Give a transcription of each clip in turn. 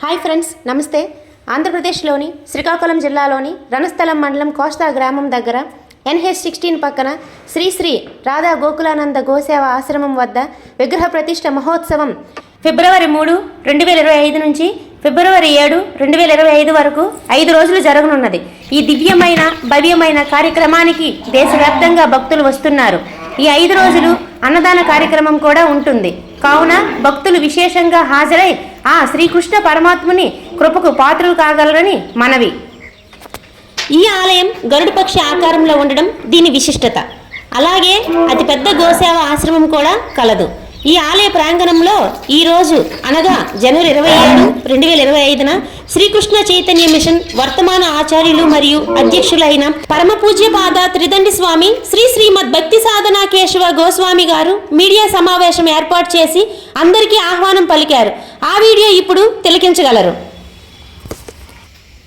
Hi friends నమస్తే. ఆంధ్రప్రదేశ్లోని శ్రీకాకుళం జిల్లాలోని రణస్థలం మండలం కోస్తా గ్రామం దగ్గర ఎన్హెచ్ సిక్స్టీన్ పక్కన శ్రీ శ్రీ రాధా గోకులానంద గోసేవ ఆశ్రమం వద్ద విగ్రహ ప్రతిష్ట మహోత్సవం ఫిబ్రవరి మూడు రెండు వేల ఇరవై ఐదు నుంచి ఫిబ్రవరి ఏడు రెండు వేల ఇరవై ఐదు వరకు ఐదు రోజులు జరగనున్నది. ఈ దివ్యమైన భవ్యమైన కార్యక్రమానికి దేశవ్యాప్తంగా భక్తులు వస్తున్నారు. ఈ ఐదు రోజులు అన్నదాన కార్యక్రమం కూడా ఉంటుంది. కావున భక్తులు విశేషంగా హాజరై ఆ శ్రీకృష్ణ పరమాత్ముని కృపకు పాత్రలు కాగలరని మనవి. ఈ ఆలయం గరుడపక్షి ఆకారంలో ఉండడం దీని విశిష్టత. అలాగే అతిపెద్ద గోసేవ ఆశ్రమం కూడా కలదు. ఈ ఆలయ ప్రాంగణంలో ఈ రోజు అనగా జనవరి ఇరవై ఏడు రెండు వేల ఇరవై ఐదున శ్రీకృష్ణ చైతన్య మిషన్ వర్తమాన ఆచార్యులు మరియు అధ్యక్షులైన పరమ పూజ్య త్రిదండి స్వామి శ్రీ శ్రీమద్ భక్తి సాధన కేశవ గోస్వామి గారు మీడియా సమావేశం ఏర్పాటు చేసి అందరికీ ఆహ్వానం పలికారు. ఆ వీడియో ఇప్పుడు తిలకించగలరు.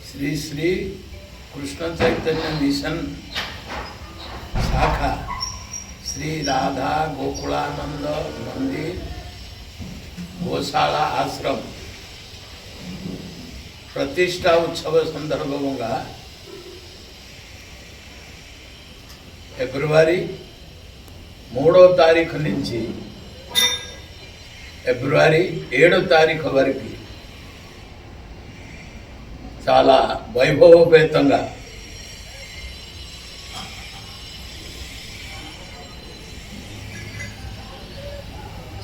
శ్రీ శ్రీ కృష్ణ చైతన్య మిషన్ శాఖ శ్రీ రాధా గోకులానంద మందిర్ గోశాల ఆశ్రమం. ప్రతిష్టా ఉత్సవ సందర్భంగా ఫిబ్రవరి మూడో తారీఖు నుంచి ఫిబ్రవరి ఏడో తారీఖు వరకు చాలా వైభవోపేతంగా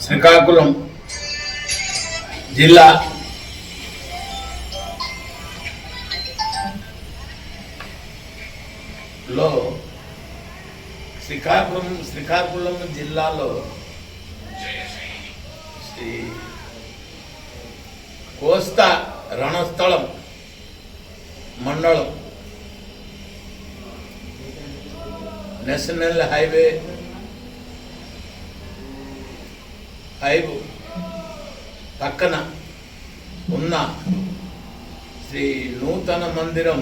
శ్రీకాకుళం జిల్లా శ్రీకాకుళం శ్రీకాకుళం జిల్లాలో శ్రీ కోస్తా రణస్థలం మండలం నేషనల్ హైవే ఫైవ్ పక్కన ఉన్న శ్రీ నూతన మందిరం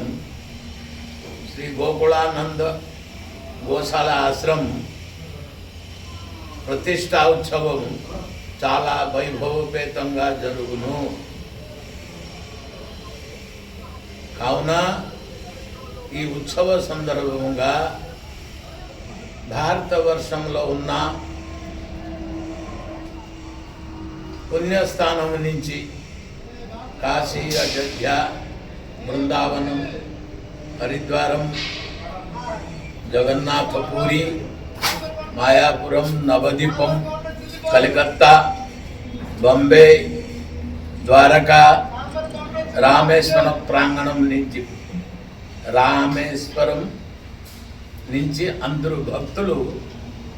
శ్రీ గోకుళానంద గోశాల ఆశ్రమం ప్రతిష్టా ఉత్సవం చాలా వైభవపేతంగా జరుగును. కావున ఈ ఉత్సవ సందర్భంగా భారతవర్షంలో ఉన్న పుణ్యస్థానం నుంచి కాశీ అయోధ్య బృందావనం హరిద్వారం జగన్నాథపూరి మాయాపురం నవదీపం కలికత్తా బొంబే ద్వారకా రామేశ్వరం ప్రాంగణం నుంచి రామేశ్వరం నుంచి అందరూ భక్తులు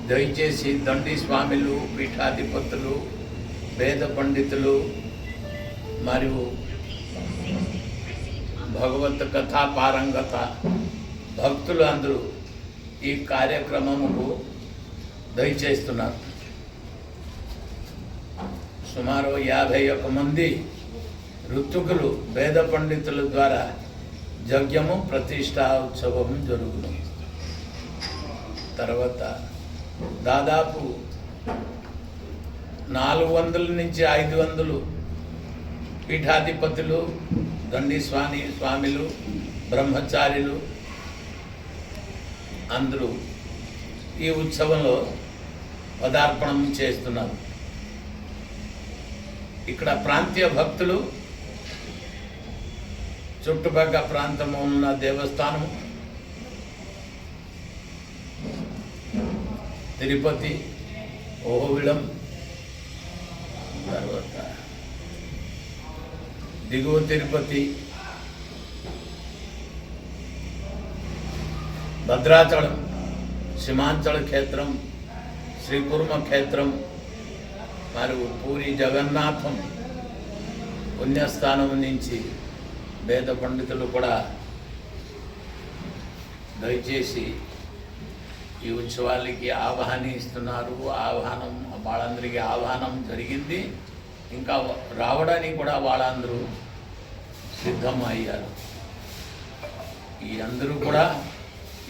దయచేసి దండి స్వామిలు పీఠాధిపతులు వేద పండితులు మరియు భగవత్ కథా పారంగత భక్తులు అందరూ ఈ కార్యక్రమముకు దయచేస్తున్నారు. సుమారు యాభై ఒక్క మంది ఋతుకులు వేద పండితుల ద్వారా యజ్ఞము ప్రతిష్టా ఉత్సవం జరుగును. తర్వాత దాదాపు నాలుగు వందల నుంచి ఐదు వందలు పీఠాధిపతులు దండి స్వామి స్వామిలు బ్రహ్మచారిలు అందరూ ఈ ఉత్సవంలో పదార్పణం చేస్తున్నారు. ఇక్కడ ప్రాంతీయ భక్తులు చుట్టుపక్కల ప్రాంతంలో ఉన్న దేవస్థానం తిరుపతి ఓహోవిళం తర్వాత దిగువ తిరుపతి భద్రాచలం సింహాచల క్షేత్రం శ్రీకుర్మ క్షేత్రం మరియు పూరి జగన్నాథం పుణ్యస్థానం నుంచి వేద పండితులు కూడా దయచేసి ఈ ఉత్సవాలకి ఆహ్వానిస్తున్నారు ఆహ్వానం వాళ్ళందరికీ ఆహ్వానం జరిగింది. ఇంకా రావడానికి కూడా వాళ్ళందరూ సిద్ధం అయ్యారు ఈ అందరూ కూడా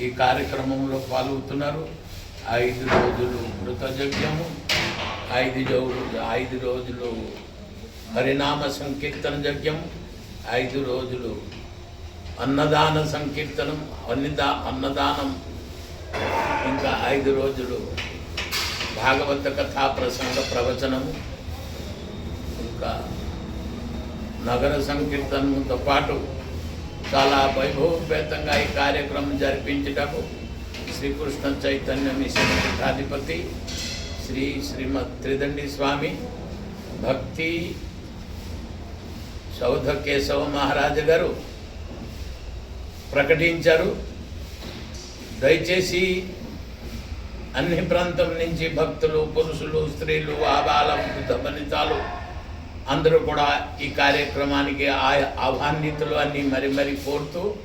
ఈ కార్యక్రమంలో పాల్గొతున్నారు ఐదు రోజులు మృతజజ్ఞము ఐదు రోజులు ఐదు రోజులు హరినామ సంకీర్తన యజ్ఞం. ఐదు రోజులు అన్నదాన సంకీర్తనం అన్నిదా అన్నదానం. ఇంకా ఐదు రోజులు భాగవత కథా ప్రసంగ ప్రవచనము. ఇంకా నగర సంకీర్తనంతో పాటు చాలా వైభవపేతంగా ఈ కార్యక్రమం జరిపించటకు శ్రీకృష్ణ చైతన్య మిషన్ పీఠాధిపతి శ్రీ శ్రీమద్ త్రిదండి స్వామి భక్తి సౌధ కేశవ మహారాజు గారు ప్రకటించారు. దయచేసి అన్ని ప్రాంతం నుంచి భక్తులు పురుషులు స్త్రీలు ఆబాల వృద్ధ ఫలితాలు అందరూ కూడా ఈ కార్యక్రమానికి ఆ- ఆహ్వానితులు అని మరి మరి కోరుతూ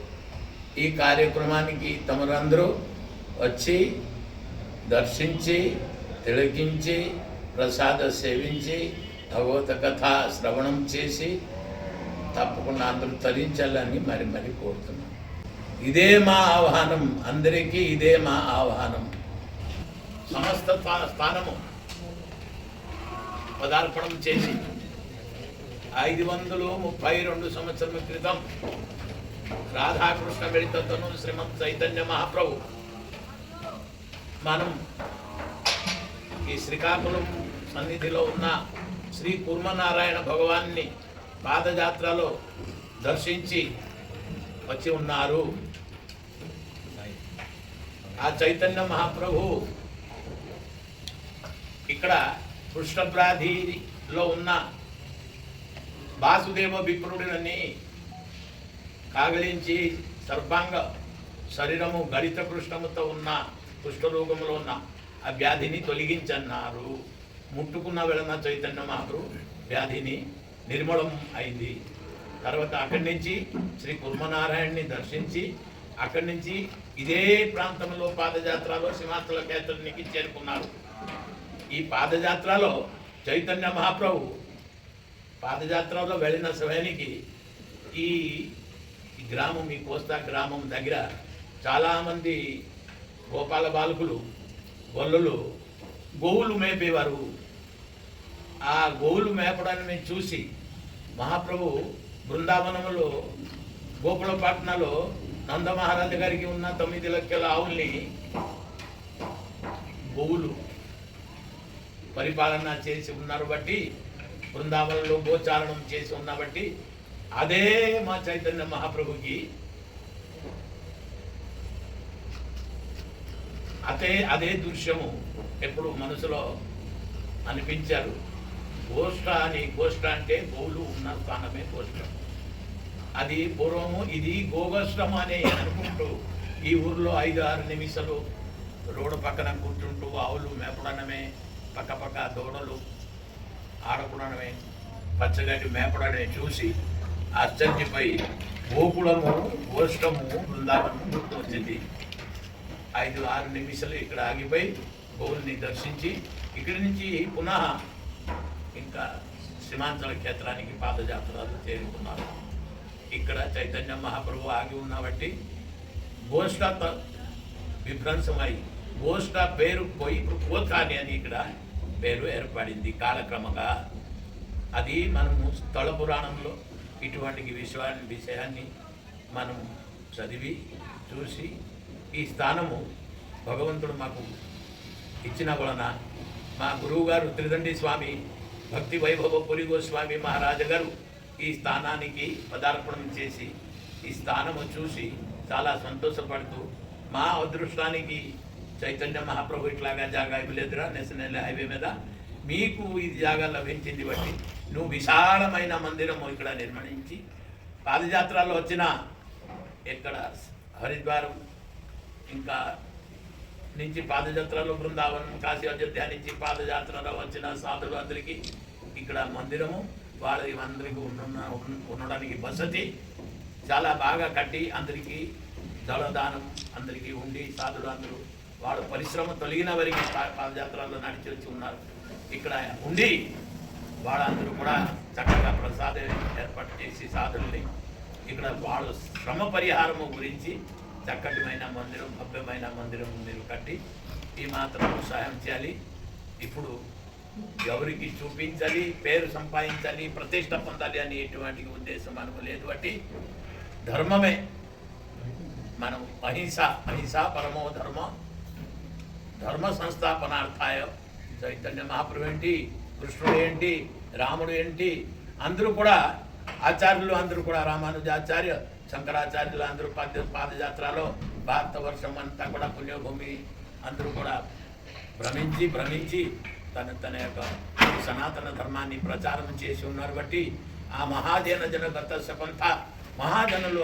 ఈ కార్యక్రమానికి తమరందరూ వచ్చి దర్శించి తిలకించి ప్రసాద సేవించి భగవత కథ శ్రవణం చేసి తప్పకుండా అందరూ తరించాలని మరి మరి కోరుతున్నాం. ఇదే మా ఆహ్వానం. అందరికీ ఇదే మా ఆహ్వానం. సమస్త స్థానము పదార్పణం చేసి ఐదు వందలు ముప్పై రెండు సంవత్సరం క్రితం రాధాకృష్ణ వెళితను శ్రీమద్ చైతన్య మహాప్రభు. మనం ఈ శ్రీకాకుళం సన్నిధిలో ఉన్న శ్రీ కుర్మనారాయణ భగవాన్ని పాదయాత్రలో దర్శించి వచ్చి ఉన్నారు. ఆ చైతన్య మహాప్రభు ఇక్కడ పృష్ఠభ్రాధిలో ఉన్న వాసుదేవ విప్రుడినని కాగలించి సర్వాంగ శరీరము గడిత కృష్ణముతో ఉన్న కుష్ఠరోగంలో ఉన్న ఆ వ్యాధిని తొలగించన్నారు. ముట్టుకున్న వెళ్ళన చైతన్య మహాప్రభు వ్యాధిని నిర్మూలం అయింది. తర్వాత అక్కడి నుంచి శ్రీ కుర్మనారాయణని దర్శించి అక్కడి నుంచి ఇదే ప్రాంతంలో పాదయాత్రలో సింహాచల క్షేత్రానికి చేరుకున్నారు. ఈ పాదయాత్రలో చైతన్య మహాప్రభు పాదయాత్రలో వెళ్ళిన సమయానికి ఈ గ్రామం ఈ కోస్తా గ్రామం దగ్గర చాలామంది గోపాల బాలకులు గొల్లలు గోవులు మేపేవారు. ఆ గోవులు మేపడాన్ని మేము చూసి మహాప్రభు బృందావనంలో గోకులపట్నలో నందమహారాజు గారికి ఉన్న తొమ్మిది లక్షల ఆవుల్ని గోవులు పరిపాలన చేసి ఉన్నారు. బట్టి బృందావనంలో గోచారణం చేసి ఉన్నబట్టి అదే మా చైతన్య మహాప్రభుకి అదే అదే దృశ్యము ఎప్పుడు మనసులో అనిపించారు. గోష్ఠ అని గోష్ఠ అంటే గోవులు ఉన్న స్థానమే గోష్ఠం. అది పూర్వము ఇది గోగోష్టం అని అనుకుంటూ ఈ ఊర్లో ఐదు ఆరు నిమిషాలు రోడ్డు పక్కన కూర్చుంటూ ఆవులు మేపడనమే పక్క పక్క దూడలు ఆడకూడమే పచ్చగడ్డి మేపడమే చూసి ఆశ్చర్యపోయి గోకులము గోష్టము బృందావనము గుర్తు వచ్చింది. ఐదు ఆరు నిమిషాలు ఇక్కడ ఆగిపోయి గోవుల్ని దర్శించి ఇక్కడి నుంచి పునః ఇంకా సింహాచల క్షేత్రానికి పాదయాత్రలు చేరుకున్నారు. ఇక్కడ చైతన్య మహాప్రభు ఆగి ఉన్నబట్టి గోష్ఠ త- విభ్రంశమై గోష్ఠ పేరు పోయి ఇప్పుడు కోతాని అని ఇక్కడ. పేరు ఏర్పడింది కాలక్రమంగా. అది మనము స్థల పురాణంలో ఇటువంటి విషయాన్ని విషయాన్ని మనం చదివి చూసి ఈ స్థానము భగవంతుడు మాకు ఇచ్చిన వలన మా గురువు గారు త్రిదండి స్వామి భక్తి వైభవ పురిగోస్వామి మహారాజు గారు ఈ స్థానానికి పదార్పణం చేసి ఈ స్థానము చూసి చాలా సంతోషపడుతూ మా అదృష్టానికి చైతన్య మహాప్రభు ఇట్లాగా జాగా ఇవ్వలేదురా నేషనల్ హైవే మీద. మీకు ఇది జాగా లభించింది బట్టి నువ్వు విశాలమైన మందిరము ఇక్కడ నిర్మించి పాదయాత్రలో వచ్చిన ఇక్కడ హరిద్వారం ఇంకా నుంచి పాదయాత్రలో బృందావనం కాశీ అయోధ్య నుంచి పాదయాత్రలో వచ్చిన సాధులందరికీ ఇక్కడ మందిరము. వాళ్ళకి అందరికీ ఉన్న ఉండడానికి వసతి చాలా బాగా కట్టి అందరికీ జలదానం అందరికీ ఉండి సాధులందరూ వాడు వాళ్ళ పరిశ్రమ తొలగిన వరకు పా- పాదయాత్రలో నడిచి వచ్చి ఉన్నారు. ఇక్కడ ఉండి వాళ్ళందరూ కూడా చక్కగా ప్రసాదం ఏర్పాటు చేసి సాధుల్ని ఇక్కడ వాళ్ళ శ్రమ పరిహారము గురించి చక్కటిమైన మందిరం భవ్యమైన మందిరం మీరు కట్టి ఈ మాత్రం సహాయం చేయాలి. ఇప్పుడు ఎవరికి చూపించాలి పేరు సంపాదించాలి ప్రతిష్ట పొందాలి అనేటువంటి ఉద్దేశం మనకు లేదు బట్టి ధర్మమే. మనం అహింస అహింస పరమో ధర్మ ధర్మ సంస్థాపనార్థాయ చైతన్య మహాప్రభు ఏంటి కృష్ణుడు ఏంటి రాముడు ఏంటి అందరూ కూడా ఆచార్యులు అందరూ కూడా రామానుజాచార్య శంకరాచార్యులు అందరూ పాద పాదయాత్రలో భారతవర్షం అంతా కూడా పుణ్యభూమి. అందరూ కూడా భ్రమించి భ్రమించి తన తన యొక్క సనాతన ధర్మాన్ని ప్రచారం చేసి ఉన్నారు. బట్టి ఆ మహాజన జనగత సపంత మహాజనులు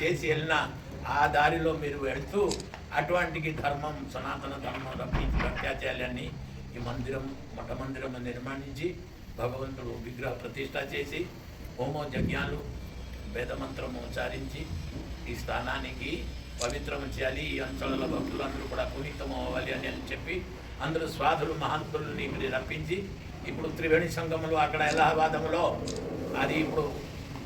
చేసి వెళ్ళిన ఆ దారిలో మీరు వెళ్తూ అటువంటికి ధర్మం సనాతన ధర్మం రప్పించి ప్రత్యాచార్యాన్ని ఈ మందిరం మఠ మందిరం నిర్మాణించి భగవంతుడు విగ్రహ ప్రతిష్ట చేసి హోమో యజ్ఞాలు వేదమంత్రం ఉచ్చారించి ఈ స్థానానికి పవిత్రం చేయాలి. ఈ అంచల భక్తులందరూ కూడా పునీతం అవ్వాలి అని అని చెప్పి అందరూ స్వాధులు మహాత్ములని ఇక్కడ రప్పించి ఇప్పుడు త్రివేణి సంఘములు అక్కడ ఎలాహాబాదములో అది ఇప్పుడు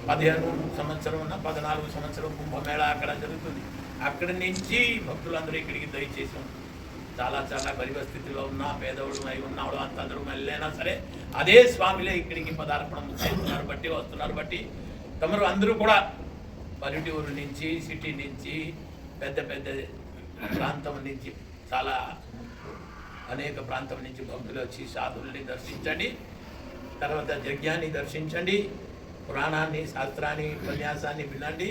పదిహేను సంవత్సరం ఉన్న పద్నాలుగు సంవత్సరం కుంభమేళ అక్కడ జరుగుతుంది. అక్కడి నుంచి భక్తులందరూ ఇక్కడికి దయచేసి చాలా చాలా గరిబ స్థితిలో ఉన్న పేదవుడు అయి ఉన్నవాళ్ళు అంత అందరూ వెళ్ళైనా సరే అదే స్వామిలే ఇక్కడికి పదార్పణం చేస్తున్నారు బట్టి వస్తున్నారు. బట్టి తమరు అందరూ కూడా పల్లెటూరు నుంచి సిటీ నుంచి పెద్ద పెద్ద ప్రాంతం నుంచి చాలా అనేక ప్రాంతం నుంచి భక్తులు వచ్చి సాధుల్ని దర్శించండి. తర్వాత యజ్ఞాన్ని దర్శించండి. పురాణాన్ని శాస్త్రాన్ని ఉపన్యాసాన్ని వినండి.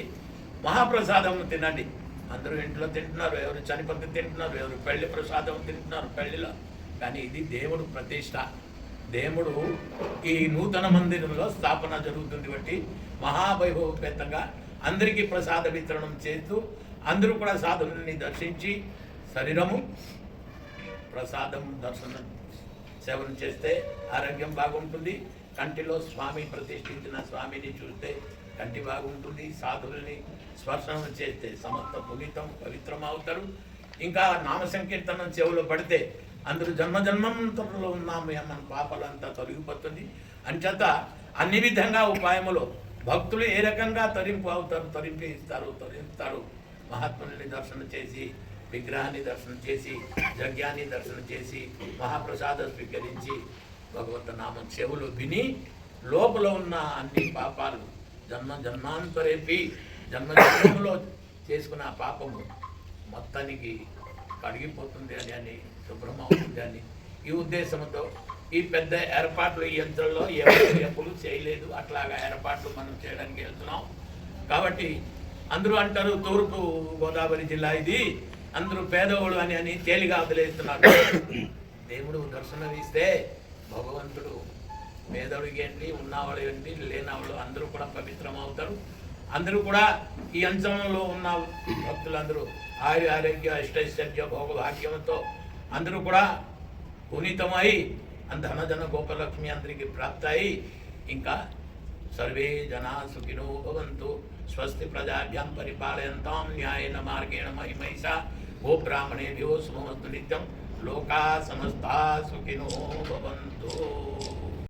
మహాప్రసాదం తినండి. అందరూ ఇంట్లో తింటున్నారు ఎవరు చనిపోతే తింటున్నారు ఎవరు పెళ్ళి ప్రసాదం తింటున్నారు పెళ్ళిలో. కానీ ఇది దేవుడు ప్రతిష్ట. దేవుడు ఈ నూతన మందిరంలో స్థాపన జరుగుతుంది బట్టి మహావైభవపేతంగా అందరికీ ప్రసాద వితరణం చేస్తూ అందరూ కూడా సాధువుని దర్శించి శరీరము ప్రసాదం దర్శనం సేవన చేస్తే ఆరోగ్యం బాగుంటుంది. కంటిలో స్వామి ప్రతిష్ఠించిన స్వామిని చూస్తే కంటి బాగుంటుంది సాధువుల్ని స్పర్శనం చేస్తే సమస్త పునీతం పవిత్రం అవుతారు ఇంకా నామ సంకీర్తనం చెవులో పడితే అందరూ జన్మజన్మంతరంలో ఉన్నాము మన పాపలంతా తొలగిపోతుంది. అంచేత అన్ని విధంగా ఉపాయములు భక్తులు ఏ రకంగా తరింపు అవుతారు తరింపు ఇస్తారు తరిస్తారు మహాత్ముని దర్శనం చేసి విగ్రహాన్ని దర్శనం చేసి యజ్ఞాన్ని దర్శనం చేసి మహాప్రసాదం స్వీకరించి భగవత్ నామం చెవులు విని లోపల ఉన్న అన్ని పాపాలు జన్మ జన్మాంతరేపి జన్మ జన్మములో చేసుకున్న ఆ పాపము మొత్తానికి కడిగిపోతుంది అని అని శుభ్రం అవుతుంది అని ఈ ఉద్దేశంతో ఈ పెద్ద ఏర్పాట్లు ఈ యంత్రంలో ఎవరు ఎప్పుడు చేయలేదు. అట్లాగా ఏర్పాట్లు మనం చేయడానికి వెళ్తున్నాం. కాబట్టి అందరూ అంటారు తూర్పు గోదావరి జిల్లా ఇది. అందరూ పేదవాళ్ళు అని అని తేలిగా వదిలేస్తున్నారు దేవుడు దర్శనం ఇస్తే భగవంతుడు పేదవాడికి ఏంటి ఉన్నవాళ్ళు ఏంటి లేనవాడు అందరూ కూడా పవిత్రం అవుతారు అందరూ కూడా ఈ అంచనంలో ఉన్న భక్తులందరూ ఆయు ఆరోగ్య అష్టైశ్వర్య భోగభాగ్యంతో అందరూ కూడా పునీతమై ధనజన గోపలక్ష్మి అందరికీ ప్రాప్తాయి. ఇంకా సర్వే జనా సుఖినో భవంతు. స్వస్తి ప్రజాభ్యాం పరిపాలయంతాం న్యాయన మార్గేణ మహిమైష గోబ్రాహ్మణేభ్యో సుమస్తు నిత్యం. లోకా సమస్తా సుఖినో భవంతు